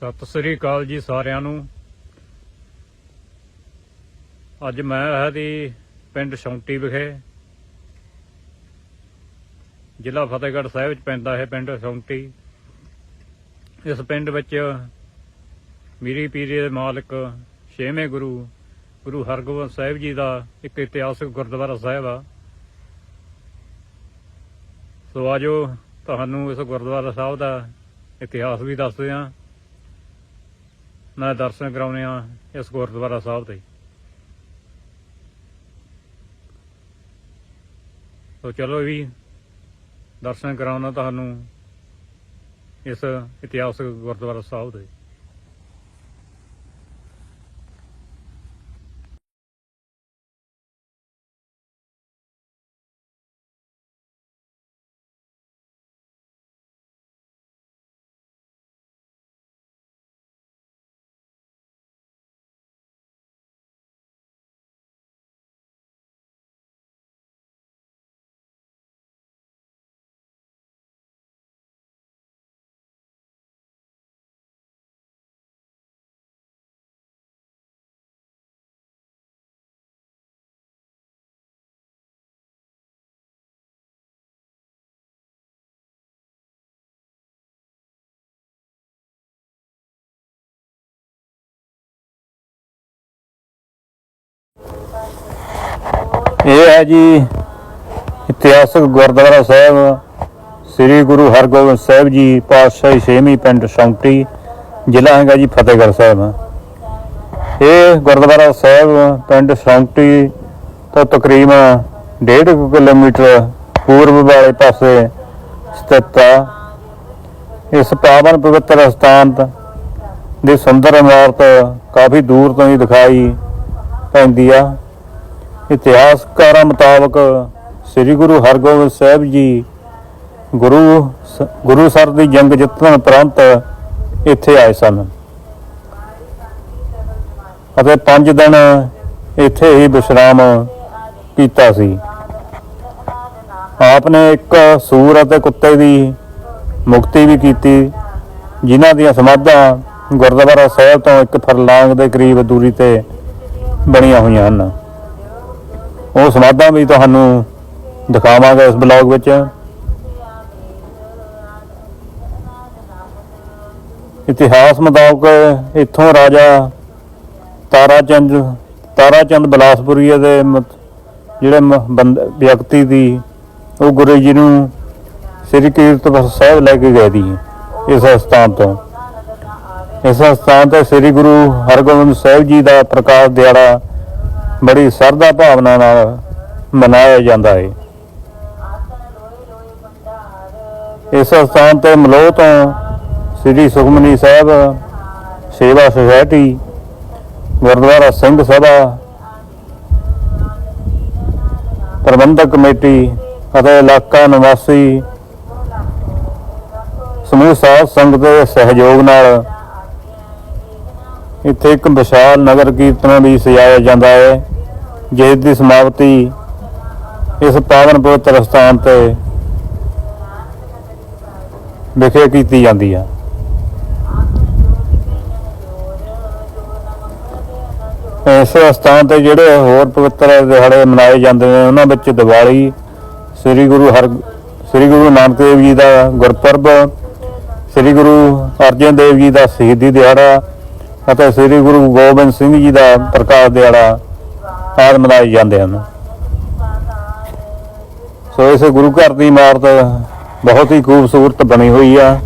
ਸਤਿ ਸ੍ਰੀ ਅਕਾਲ ਜੀ ਸਾਰਿਆਂ ਨੂੰ। ਅੱਜ ਮੈਂ ਆਇਆ ਦੀ ਪਿੰਡ ਸ਼ੌਂਟੀ ਵਿਖੇ। ਜ਼ਿਲ੍ਹਾ ਫਤਿਹਗੜ੍ਹ ਸਾਹਿਬ ਵਿੱਚ ਪੈਂਦਾ ਹੈ ਪਿੰਡ ਸ਼ੌਂਟੀ। ਇਸ ਪਿੰਡ ਵਿੱਚ ਮੀਰੀ ਪੀਰੀ ਦੇ ਮਾਲਕ ਛੇਵੇਂ ਗੁਰੂ ਗੁਰੂ ਹਰਗੋਬਿੰਦ ਸਾਹਿਬ ਜੀ ਦਾ ਇੱਕ ਇਤਿਹਾਸਕ ਗੁਰਦੁਆਰਾ ਸਾਹਿਬ ਆ। ਸੋ ਆਜੋ ਤੁਹਾਨੂੰ ਇਸ ਗੁਰਦੁਆਰਾ ਸਾਹਿਬ ਦਾ ਇਤਿਹਾਸ ਵੀ ਦੱਸਦੇ ਹਾਂ ਮੈਂ ਦਰਸ਼ਨ ਕਰਾਉਣੇ ਆ ਇਸ ਗੁਰਦੁਆਰਾ ਸਾਹਿਬ ਦੇ ਸੋ ਚਲੋ ਵੀ ਦਰਸ਼ਨ ਕਰਾਉਣਾ ਤੁਹਾਨੂੰ ਇਸ ਇਤਿਹਾਸਕ ਗੁਰਦੁਆਰਾ ਸਾਹਿਬ ਦੇ ਇਹ ਹੈ ਜੀ ਇਤਿਹਾਸਕ ਗੁਰਦੁਆਰਾ ਸਾਹਿਬ, ਸ੍ਰੀ ਗੁਰੂ ਹਰਗੋਬਿੰਦ ਸਾਹਿਬ ਜੀ, ਪਾਤਸ਼ਾਹੀ ਛੇਵੀਂ ਪਿੰਡ ਸ਼ੌਂਟੀ, ਜ਼ਿਲ੍ਹਾ ਹੈਗਾ ਜੀ ਫਤਿਹਗੜ੍ਹ ਸਾਹਿਬ। ਇਹ ਗੁਰਦੁਆਰਾ ਸਾਹਿਬ, ਪਿੰਡ ਸ਼ੌਂਟੀ ਤੋਂ ਤਕਰੀਬਨ 1.5 ਕਿਲੋਮੀਟਰ ਪੂਰਬ ਵਾਲੇ ਪਾਸੇ ਸਥਿਤ ਆ। ਇਸ ਪਾਵਨ ਪਵਿੱਤਰ ਸਥਾਨ ਦੀ ਸੁੰਦਰ ਇਮਾਰਤ ਕਾਫੀ ਦੂਰ ਤੋਂ ਹੀ ਦਿਖਾਈ ਪੈਂਦੀ ਆ। ਇਤਿਹਾਸਕਾਰਾਂ ਮੁਤਾਬਕ ਸ੍ਰੀ ਗੁਰੂ ਹਰਗੋਬਿੰਦ ਸਾਹਿਬ ਜੀ ਗੁਰੂ ਸ- ਗੁਰੂਸਰ ਦੀ ਜੰਗ ਜਿੱਤਣ ਉਪਰੰਤ ਇੱਥੇ ਆਏ ਸਨ। ਅਤੇ 5 ਦਿਨ ਇੱਥੇ ਹੀ ਵਿਸ਼ਰਾਮ ਕੀਤਾ ਸੀ। ਆਪ ਨੇ ਇੱਕ ਸੂਰ ਅਤੇ ਕੁੱਤੇ ਦੀ ਮੁਕਤੀ ਵੀ ਕੀਤੀ, ਜਿਨ੍ਹਾਂ ਦੀਆਂ ਸਮਾਧਾਂ ਗੁਰਦੁਆਰਾ ਸਾਹਿਬ ਤੋਂ ਇੱਕ ਫਰਲਾਂਗ ਦੇ ਕਰੀਬ ਦੂਰੀ ਤੇ ਬਣੀਆਂ ਹੋਈਆਂ ਹਨ। ਉਹ ਸਮਾਧਾਂ ਵੀ ਤੁਹਾਨੂੰ ਦਿਖਾਵਾਂਗੇ ਇਸ ਬਲੌਗ ਵਿੱਚ। ਇਤਿਹਾਸ ਮੁਤਾਬਕ ਇੱਥੋਂ ਰਾਜਾ ਤਾਰਾ ਚੰਦ ਤਾਰਾ ਚੰਦ ਬਲਾਸਪੁਰੀ ਦੇ ਜਿਹੜੇ ਵਿਅਕਤੀ ਦੀ, ਉਹ ਗੁਰੂ ਜੀ ਨੂੰ ਸ੍ਰੀ ਕੀਰਤਪੁਰ ਸਾਹਿਬ ਲੈ ਕੇ ਗਏ ਦੀ ਇਸ ਸਥਾਨ ਤੋਂ। ਇਸ ਸਥਾਨ ਤੇ ਸ੍ਰੀ ਗੁਰੂ ਹਰਗੋਬਿੰਦ ਸਾਹਿਬ ਜੀ ਦਾ ਪ੍ਰਕਾਸ਼ ਦਿਹਾੜਾ ਬੜੀ ਸਰਦਾ ਭਾਵਨਾ ਨਾਲ ਮਨਾਇਆ ਜਾਂਦਾ ਹੈ ਇਸ ਸਥਾਨ ਤੇ ਮਲੋਹ ਤੋਂ ਸ੍ਰੀ ਸੁਖਮਨੀ ਸਾਹਿਬ, ਸੇਵਾ ਸੁਸਾਇਟੀ, ਗੁਰਦੁਆਰਾ ਸਿੰਘ ਸਭਾ, ਪ੍ਰਬੰਧਕ ਕਮੇਟੀ ਅਤੇ ਇਲਾਕਾ ਨਿਵਾਸੀ ਸਮੂਹ ਸਾਧ ਸੰਗਤ ਦੇ ਸਹਿਯੋਗ ਨਾਲ ਇੱਥੇ ਇੱਕ ਵਿਸ਼ਾਲ ਨਗਰ ਕੀਰਤਨ ਵੀ ਸਜਾਇਆ ਜਾਂਦਾ ਹੈ ਜਿਸ ਦੀ ਸਮਾਪਤੀ ਇਸ ਪਾਵਨ ਪਵਿੱਤਰ ਸਥਾਨ ਤੇ ਵਿਖੇ ਕੀਤੀ ਜਾਂਦੀ ਹੈ। ਇਸ ਸਥਾਨ ਤੇ ਜਿਹੜੇ ਹੋਰ ਪਵਿੱਤਰ ਦਿਹਾੜੇ ਮਨਾਏ ਜਾਂਦੇ ਨੇ, ਉਹਨਾਂ ਵਿੱਚ ਦੀਵਾਲੀ, ਸ੍ਰੀ ਗੁਰੂ ਹਰ, ਸ੍ਰੀ ਗੁਰੂ ਨਾਨਕ ਦੇਵ ਜੀ ਦਾ ਗੁਰਪੁਰਬ, ਸ੍ਰੀ ਗੁਰੂ ਅਰਜਨ ਦੇਵ ਜੀ ਦਾ ਸ਼ਹੀਦੀ ਦਿਹਾੜਾ ਅਤੇ ਸ੍ਰੀ ਗੁਰੂ ਗੋਬਿੰਦ ਸਿੰਘ ਜੀ ਦਾ ਪ੍ਰਕਾਸ਼ ਦਿਹਾੜਾ ਆਦਿ ਮਨਾਏ ਜਾਂਦੇ ਹਨ। ਸੋ ਇਸ ਗੁਰੂ ਘਰ ਦੀ ਇਮਾਰਤ ਬਹੁਤ ਹੀ ਖੂਬਸੂਰਤ ਬਣੀ ਹੋਈ ਆ।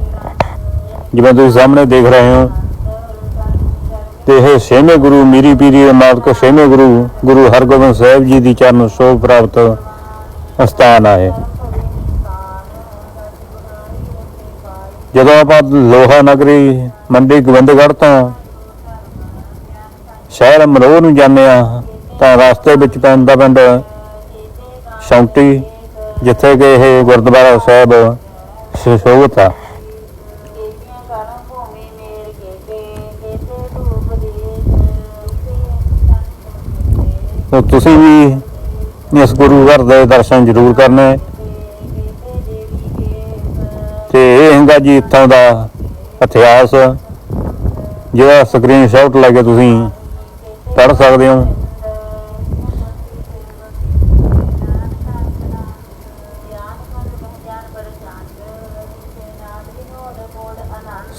ਜਿਵੇਂ ਤੁਸੀਂ ਸਾਹਮਣੇ ਦੇਖ ਰਹੇ ਹੋ, ਤੇ ਇਹ ਛੇਵੇਂ ਗੁਰੂ ਮੀਰੀ ਪੀਰੀ ਦੇ ਮਾਲਕ ਛੇਵੇਂ ਗੁਰੂ ਗੁਰੂ ਹਰਗੋਬਿੰਦ ਸਾਹਿਬ ਜੀ ਦੀ ਚਰਨ ਸ਼ੋਭ ਪ੍ਰਾਪਤ ਸਥਾਨ ਆਏ ਜਦੋਂ ਆਪਾਂ ਲੋਹਾ ਨਗਰੀ, ਮੰਡੀ ਗੋਬਿੰਦਗੜ੍ਹ ਤੋਂ ਸ਼ਹਿਰ ਮਰੋਹ ਨੂੰ ਜਾਂਦੇ ਆ ਤਾਂ ਰਸਤੇ ਵਿੱਚ ਪੈਂਦਾ ਪਿੰਡ ਸ਼ੌਂਟੀ ਜਿੱਥੇ ਕਿ ਇਹ ਗੁਰਦੁਆਰਾ ਸਾਹਿਬ ਸੁਸ਼ੋਭਿਤ ਆ। ਤਾਂ ਤੁਸੀਂ ਵੀ ਇਸ ਗੁਰੂ ਘਰ ਦੇ ਦਰਸ਼ਨ ਜ਼ਰੂਰ ਕਰਨੇ। ਤੇ ਇਹ ਹੈਗਾ ਜੀ ਇੱਥੋਂ ਦਾ ਇਤਿਹਾਸ ਜਿਹਦਾ ਸਕਰੀਨਸ਼ਾਟ ਲੈ ਕੇ ਤੁਸੀਂ ਪੜ੍ਹ ਸਕਦੇ ਹੋ।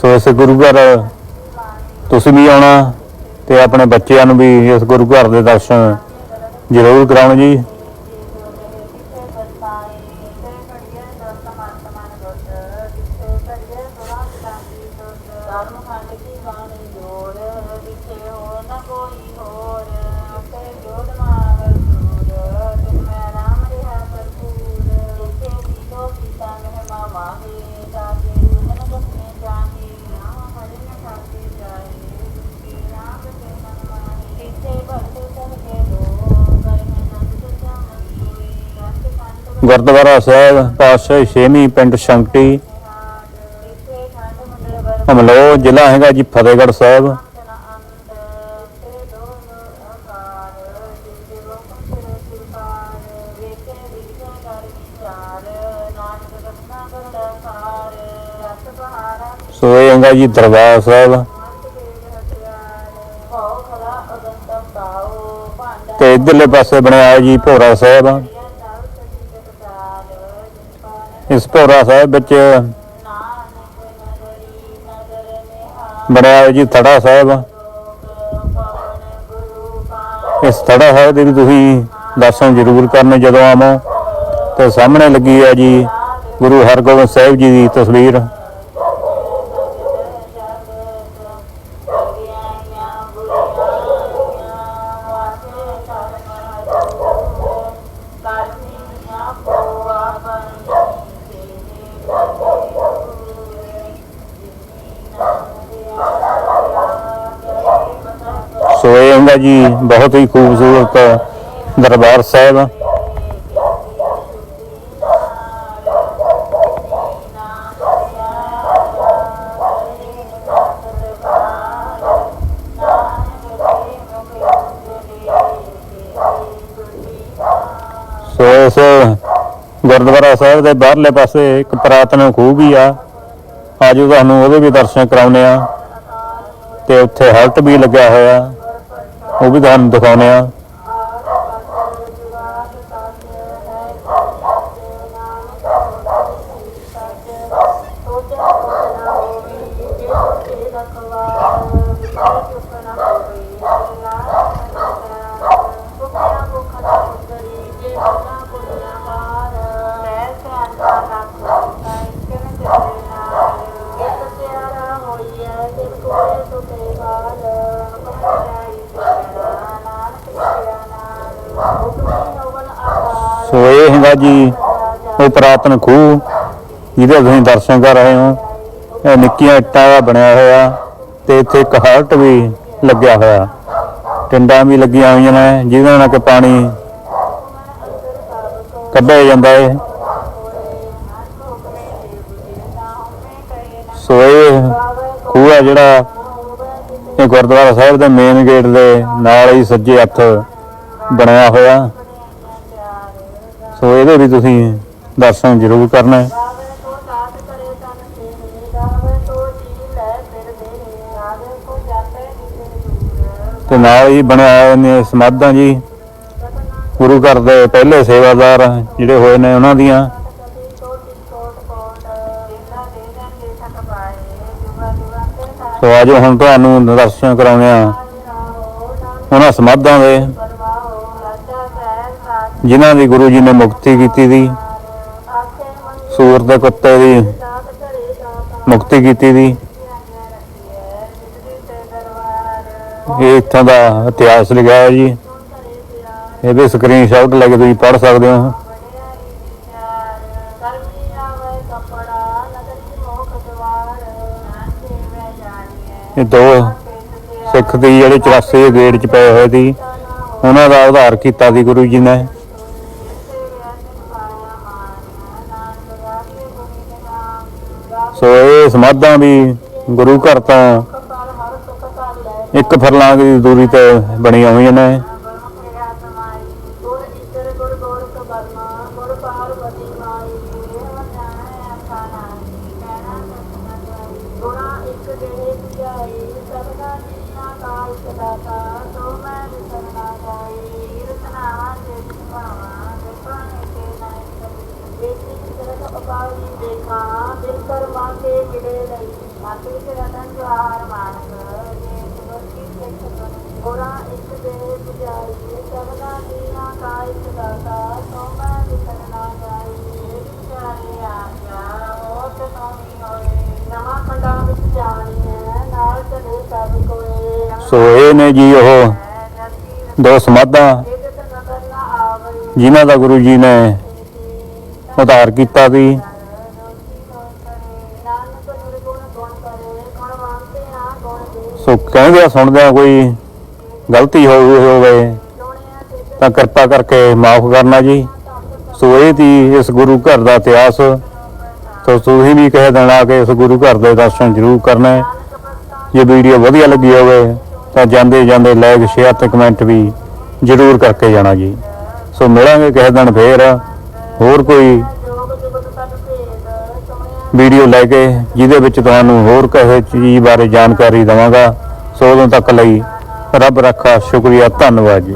ਸੋ ਇਸ ਗੁਰੂ ਘਰ ਤੁਸੀਂ ਵੀ ਆਉਣਾ ਤੇ ਆਪਣੇ ਬੱਚਿਆਂ ਨੂੰ ਵੀ ਇਸ ਗੁਰੂ ਘਰ ਦੇ ਦਰਸ਼ਨ ਜ਼ਰੂਰ ਕਰਾਉਣ ਜੀ। ਗੁਰਦੁਆਰਾ ਸਾਹਿਬ, ਪਾਤਸ਼ਾਹੀ ਛੇਵੀਂ ਪਿੰਡ ਸ਼ੰਕਟੀ। ਹਮਲੋ ਜ਼ਿਲ੍ਹਾ ਹੈਗਾ ਜੀ ਫਤਿਹਗੜ੍ਹ ਸਾਹਿਬ। ਸੋ ਇਹ ਹੈਗਾ ਜੀ ਦਰਬਾਰ ਸਾਹਿਬ। ਤੇ ਇਧਰਲੇ ਪਾਸੇ ਬਣਿਆ ਜੀ ਭੋਰਾ ਸਾਹਿਬ। ਇਸ ਭੋਰਾ ਸਾਹਿਬ ਵਿੱਚ ਬਣਿਆ ਹੈ ਜੀ ਥੜਾ ਸਾਹਿਬ। ਇਸ ਥੜਾ ਸਾਹਿਬ ਦੇ ਵੀ ਤੁਸੀਂ ਦਰਸ਼ਨ ਜ਼ਰੂਰ ਕਰਨੇ ਜਦੋਂ ਆਵੋ। ਤੇ ਸਾਹਮਣੇ ਲੱਗੀ ਹੈ ਜੀ ਗੁਰੂ ਹਰਗੋਬਿੰਦ ਸਾਹਿਬ ਜੀ ਦੀ ਤਸਵੀਰ। ਸੋ ਜੀ, ਬਹੁਤ ਹੀ ਖੂਬਸੂਰਤ ਦਰਬਾਰ ਸਾਹਿਬ। ਸੋ ਇਸ ਗੁਰਦੁਆਰਾ ਸਾਹਿਬ ਦੇ ਬਾਹਰਲੇ ਪਾਸੇ ਇੱਕ ਪ੍ਰਾਤਨ ਖੂਹ ਵੀ ਆ। ਆਜੋ ਤੁਹਾਨੂੰ ਉਹਦੇ ਵੀ ਦਰਸ਼ਨ ਕਰਾਉਨੇ ਆ ਤੇ ਉੱਥੇ ਹਲਟ ਵੀ ਲੱਗਿਆ ਹੋਇਆ। ਉਹ ਵੀ ਤੁਹਾਨੂੰ ਦਿਖਾਉਨੇ ਆ। ਸੋ ਇਹ ਹੈਗਾ ਜੀ, ਉਹ ਪੁਰਾਤਨ ਖੂਹ, ਜਿਹਦੇ ਤੁਸੀਂ ਦਰਸ਼ਨ ਕਰ ਰਹੇ ਹੋ, ਇਹ ਨਿੱਕੀਆਂ ਇੱਟਾਂ ਦਾ ਬਣਿਆ ਹੋਇਆ ਤੇ ਇੱਥੇ ਇੱਕ ਹਲਟ ਵੀ ਲੱਗਿਆ ਹੋਇਆ। ਟਿੰਡਾਂ ਵੀ ਲੱਗੀਆਂ ਹੋਈਆਂ ਨੇ, ਜਿਹਦੇ ਨਾਲ ਕਿ ਪਾਣੀ ਕੱਢਿਆ ਜਾਂਦਾ ਹੈ ਸੋ ਇਹ ਖੂਹ ਹੈ ਜਿਹੜਾ, ਇਹ ਗੁਰਦੁਆਰਾ ਸਾਹਿਬ ਦੇ ਮੇਨ ਗੇਟ ਦੇ ਨਾਲ ਹੀ ਸੱਜੇ ਹੱਥ ਬਣਿਆ ਹੋਇਆ। ਸੋ ਇਹਦੇ ਵੀ ਤੁਸੀਂ ਦਰਸ਼ਨ ਜ਼ਰੂਰ ਕਰਨਾ ਹੈ। ਤੇ ਨਾਲ ਹੀ ਬਣਿਆ ਹੋਏ ਨੇ ਸਮਾਧਾਂ ਜੀ। ਗੁਰੂ ਘਰ ਦੇ ਪਹਿਲੇ ਸੇਵਾਦਾਰ ਜਿਹੜੇ ਹੋਏ ਨੇ ਉਹਨਾਂ ਦੀਆਂ। ਸੋ ਆਜੋ ਹੁਣ ਤੁਹਾਨੂੰ ਦਰਸ਼ਨ ਕਰਾਉਣੇ ਆ ਉਹਨਾਂ ਸਮਾਧਾਂ ਦੇ ਜਿਨ੍ਹਾਂ ਦੀ ਗੁਰੂ ਜੀ ਨੇ ਮੁਕਤੀ ਕੀਤੀ ਸੀ ਸੂਰ ਦੇ ਕੁੱਤੇ ਦੀ ਮੁਕਤੀ ਕੀਤੀ ਸੀ ਇਹ ਇੱਥੋਂ ਦਾ ਇਤਿਹਾਸ ਲਿਖਿਆ ਹੈ ਜੀ। ਇਹਦੇ ਸਕਰੀਨਸ਼ਾਟ ਲੈ ਕੇ ਤੁਸੀਂ ਪੜ੍ਹ ਸਕਦੇ ਹੋ। ਇਹ ਦੋ ਸਿੱਖ ਦੀ ਜਿਹੜੇ 84 ਗੇਟ ਚ ਪਏ ਹੋਏ ਸੀ, ਉਹਨਾਂ ਦਾ ਉਧਾਰ ਕੀਤਾ ਸੀ ਗੁਰੂ ਜੀ ਨੇ ਸੋ ਇਹ ਸਮਾਧਾਂ ਵੀ ਗੁਰੂ ਘਰ ਤਾਂ ਇੱਕ ਫਰਲਾਂਗ ਦੀ ਦੂਰੀ ਤੇ ਬਣੀਆਂ ਹੋਈਆਂ ਨੇ। ਪਾਈ ਦੇਖਾਂ ਦਿਲ ਕਰਮਾ ਕੇ ਮਿਲੇ ਲਈ। ਮਤ ਵਿੱਚ ਰਤਨ ਜਵਾਰ ਮਾਨਕ ਜੇ ਸੁਰਤੀ ਸਿੱਖ ਗੋਰਾ ਇੱਕ ਦੇ ਪੁਜਾਈ ਸਭਨਾ ਦੀਆਂ ਕਾਇਕ ਦਾਤਾ ਸੋਮਾ ਵਿਕਨ ਨਾ ਜਾਈ। ਵਿਚਾਰੇ ਆਗਿਆ ਹੋਤ ਨੋਮੀ ਹੋਏ ਨਵਾਂ ਖੰਡਾ ਵਿੱਚ ਜਾਣੀ ਹੈ ਨਾਲ ਚਲੇ ਸਭ ਕੋਏ। ਸੋ ਇਹ ਨੇ ਜੀ ਉਹ ਦੋ ਸਮਾਧਾਂ ਜਿਨ੍ਹਾਂ ਦਾ ਗੁਰੂ ਜੀ ਨੇ ਉਧਾਰ ਕੀਤਾ ਸੀ ਸੋ ਕਹਿੰਦੇ ਆ, ਸੁਣਦੇ ਆ, ਕੋਈ ਗਲਤੀ ਹੋ ਗਈ ਹੋਵੇ ਤਾਂ ਕਿਰਪਾ ਕਰਕੇ ਮਾਫ ਕਰਨਾ ਜੀ। ਸੋ ਇਹ ਦੀ ਇਸ ਗੁਰੂ ਘਰ ਦਾ ਇਤਿਹਾਸ। ਸੋ ਤੁਸੀਂ ਵੀ ਕਹਿ ਦੇਣਾ ਕਿ ਇਸ ਗੁਰੂ ਘਰ ਦੇ ਦਰਸ਼ਨ ਜ਼ਰੂਰ ਕਰਨਾ। ਜੇ ਵੀਡੀਓ ਵਧੀਆ ਲੱਗੀ ਹੋਵੇ ਤਾਂ ਜਾਂਦੇ ਜਾਂਦੇ ਲਾਈਕ ਸ਼ੇਅਰ ਤੇ ਕਮੈਂਟ ਵੀ ਜ਼ਰੂਰ ਕਰਕੇ ਜਾਣਾ ਜੀ। ਸੋ ਮਿਲਾਂਗੇ, ਕਿਸੇ ਦਿਨ ਫੇਰ। ਹੋਰ ਕੋਈ ਵੀਡੀਓ ਲੈ ਕੇ ਜਿਹਦੇ ਵਿੱਚ ਤੁਹਾਨੂੰ ਹੋਰ ਕਿਸੇ ਚੀਜ਼ ਬਾਰੇ ਜਾਣਕਾਰੀ ਦਵਾਂਗਾ। ਸੋ ਉਦੋਂ ਤੱਕ ਲਈ ਰੱਬ ਰੱਖਾ, ਸ਼ੁਕਰੀਆ, ਧੰਨਵਾਦ ਜੀ।